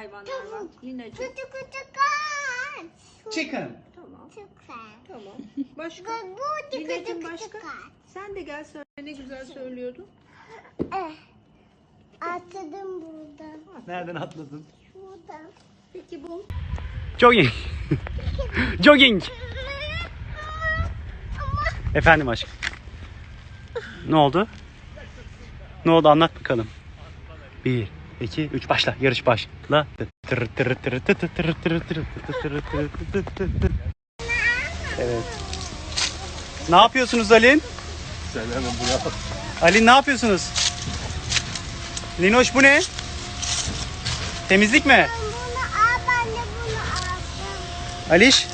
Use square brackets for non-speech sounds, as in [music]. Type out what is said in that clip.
hayvanlar var? Lina'cığım. Küçük küçük kaç. Chicken. Tamam. Süper. Tamam. Başka? Bu küçük Lina'cığım başka? kaç. Sen de gel söyle ne güzel söylüyordun. Eh. Atladım buradan. Nereden atladın? Şuradan. Peki bu? Jogging. [laughs] Jogging. Efendim aşkım. Ne oldu? Ne oldu anlat bakalım. Bir, iki, üç başla. Yarış başla. Evet. Ne yapıyorsunuz Alin? Alin ne yapıyorsunuz? Linoş bu ne? Temizlik mi? Bunu al ben de bunu aldım. Aliş